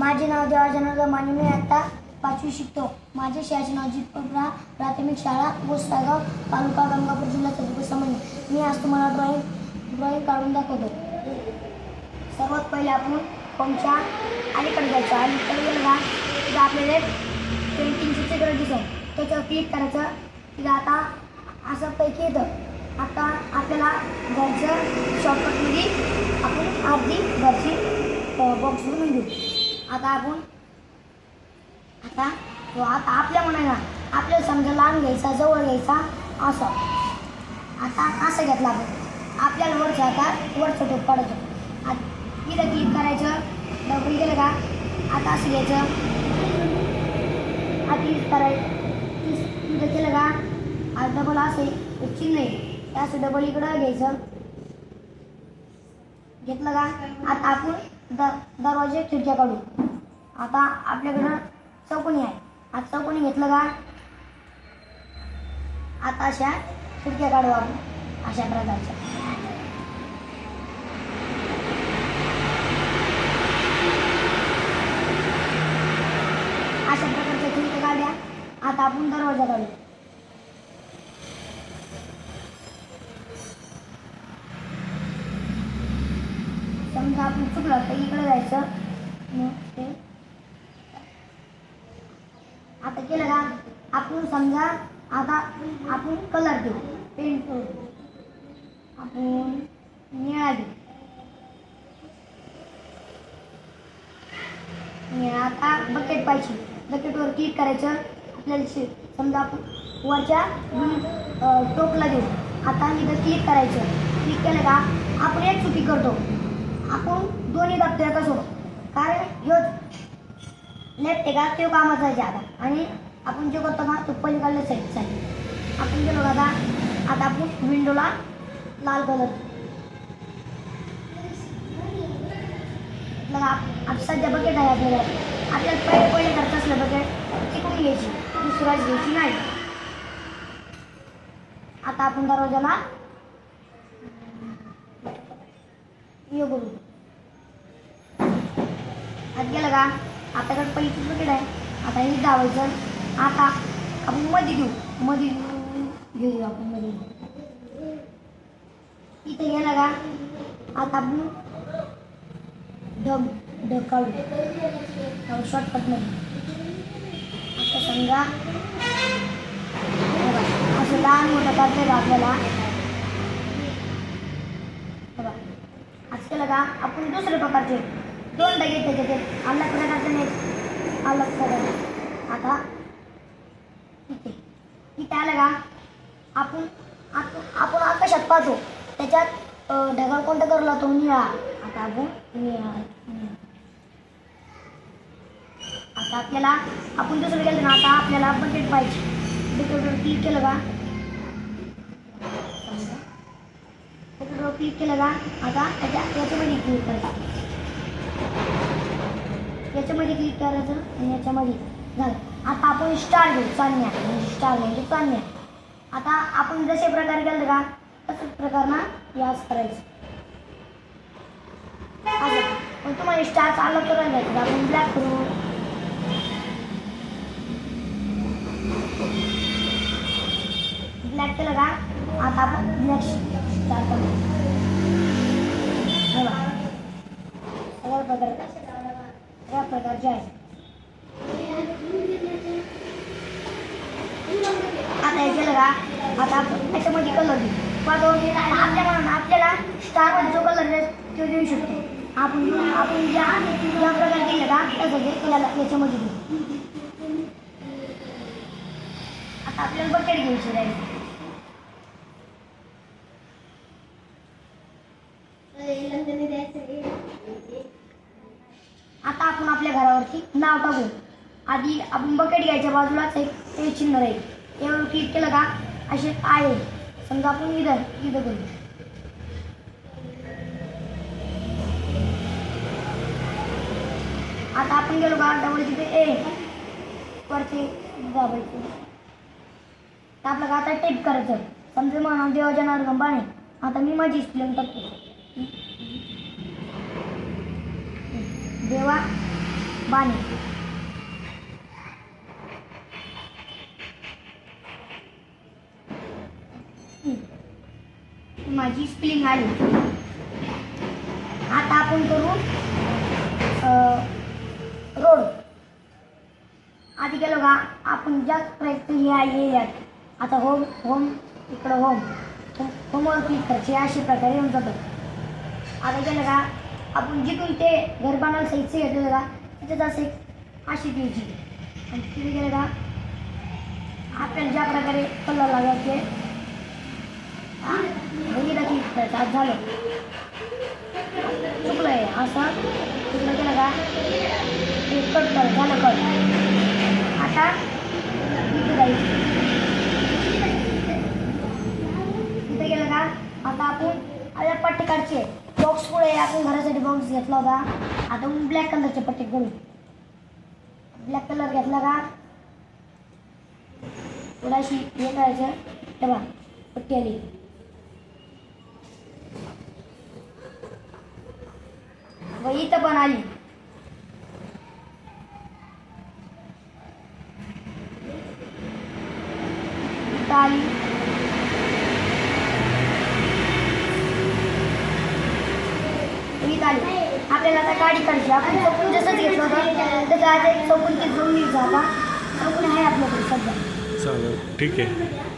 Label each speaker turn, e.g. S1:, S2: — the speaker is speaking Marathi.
S1: माझे नाव देवाजनार्दन माने मी आता पाचवी शिकतो. माझे शाळेचे नाव जितपरा प्राथमिक शाळा गोसागाव तालुका गंगापूर जिल्हा चतुर्थ संबंध मी आज तुम्हाला ड्रॉइंग ड्रॉइंग काढून दाखवतो. सर्वात पहिले आपण पंपच्या अलीकडे जायचं? अलीकडे गेलं तिथं आपल्याला पेंटिंगचं चित्र दिसेल. त्याच्यावर क्लिक करायचं. तिथं आता असं पैकी येतं. आता आपल्याला घरचं शॉर्टकटमध्ये आपण अर्धी घरची बॉक्स बनवून घेऊ. आता आपण आता तो आता आपल्या म्हणायला आपल्याला समजा लांब घ्यायचा जवळ घ्यायचा असं. आता असं घेतलं आपण. आपल्याला वरचं आता वरचं टोप पडतो. आता इथं क्लिक करायचं. डबल केलं का? आता असं घ्यायचं. आता क्लिक करायचं इथं केलं का? आता डबल असं चिन्ह आहे. ते असं डबल इकडं घ्यायचं. घेतलं का? आता आपण द दरवाजे खिडक्या काढू आता आपल्याकडं चौकोनी आहे. आता चौकोनी घेतलं का? आता अशा खिडक्या काढू आपण. अशा प्रकारच्या. अशा प्रकारच्या खिडक्या काढल्या. आता आपण दरवाजा काढू. समजा आपण चुकलं तर इकडे जायचं मग ते आता केलं का आपण समजा आता आपण कलर देऊ. पेंट करू आपण निळा घेऊ आता बकेट पाहिजे बकेटवर क्लिक करायचं आपल्याला शे- समजा आपण वरच्या दोन, टोपला देऊ आता इथं क्लिक करायचं क्लिक केलं का आपण एक चुकी करतो. आपण दोन्ही दाबतोय का सोबत कारण ह्यो लेफ्ट आहे का तो कामाचा आहे आता आणि आपण जे करतो का तो पलीकडल्या साईडचा आहे. आपण गेलो का आता? आता आपण विंडोला लाल कलर आता सध्या बकेट आहे आपल्याला. आपल्याला पहिले पहिले करत असलं बकेट टिकून घ्यायची? दुसऱ्याच घ्यायची नाही. आता आपण दरवाजाला ये करू आता गेलं का? आपल्याकडे पहिलीच बकेट आहे. आता हे धावायचं आता आपण मध्ये घेऊ. मध्ये घेऊ घेऊ आपण मध्ये इथे गेला का? आता आपण ढग ढग काढू. नाही आता समजा असं लहान मोठं करता आपल्याला? केलं का आपण दुसऱ्या प्रकारचे दोन डगे त्याच्यात अलग प्रकारचे नाही अलग प्रकार आता। इथे इथे आलं का आपण आपण आकाशात पाहतो त्याच्यात ढगाळ कोणता करला तो निळा। आता आपण निळा आता आपल्याला आपण दुसरं गेलं ना आता आपल्याला बकेट पाहिजे. बकेटवर क्लिक केलं का समजा बकेटवर क्लिक केलं का आता त्याच्या याच्यामध्ये क्लिक करायचं याच्यामध्ये क्लिक करायचं आणि याच्यामध्ये झालं आता आपण स्टार घेऊ चालण्या म्हणजे स्टार म्हणजे चालण्या आता आपण जसे प्रकारे केलं का तसंच प्रकारनं याच करायचं असं पण तुम्हाला स्टार चालत करून घ्यायचं आपण ब्लॅक करू ब्लॅक केलं का? आता आपण नेक्स्ट स्टार करू. सगळ्या प्रकार सगळ्या प्रकारचे आहे आता हे केलं का? आता आपण त्याच्यामध्ये कलर देऊ पण आपल्या मनानं आपल्याला स्टार जो कलर तो देऊ शकतो. आपण आपण ज्या ज्या प्रकार केलं का तसं ते याला याच्यामध्ये देऊ. आता आपल्याला बकेट घ्यायची राहील आता आपण आपल्या घरावरती नाव टाकू. आधी आपण बकेट घ्यायच्या बाजूलाच एक ते चिन्ह राहील. यावर क्लिक केलं का असे आहे. समजा आपण इथं इथं करू. आता आपण गेलो का? डबल तिथे ए वरती दाबायचं. आपलं का? आता टेप करायचं. समजा म्हणा देवाच्या गंबाने आता मी माझी स्प्लेन टाकतो. बाणे माझी स्प्लिंग आली. आता आपण करू रोड. आधी गेलो का आपण जास्त प्रयत्न हे आहे यात आता होम होम इकडं होम होमवर क्लिक करायचे अशा प्रकारे येऊन जातो. आता गेलं का आपण जिथून ते घर बांधायला साईडचं घेतलेलं का तिथेच असं एक अशी द्यायची. आणि तिथे गेलं का आपल्याला ज्या प्रकारे कलर लागायचे बघितलं क्लिक आज झालं. चुकलं आहे असं तिकडं गेलं का कट कर झालं कट आता इथे जायचं इथे गेलं का आता आपण आपल्या पट्टे काढचे बॉक्स पुढे आपण घरासाठी बॉक्स घेतला होता. आता ब्लॅक कलरचे पट्टे करू ब्लॅक कलर घेतला का? थोडाशी हे करायचं तेव्हा पट्टी आली. व इथं पण आली इथं आली इथं आली. आपल्याला आता गाडी करायची आपण चौकून जसंच घेतलं होतं तसं आता चौकून ती जोडली जाता चौकून आहे आपल्याकडे सध्या.
S2: चालेल. ठीक आहे.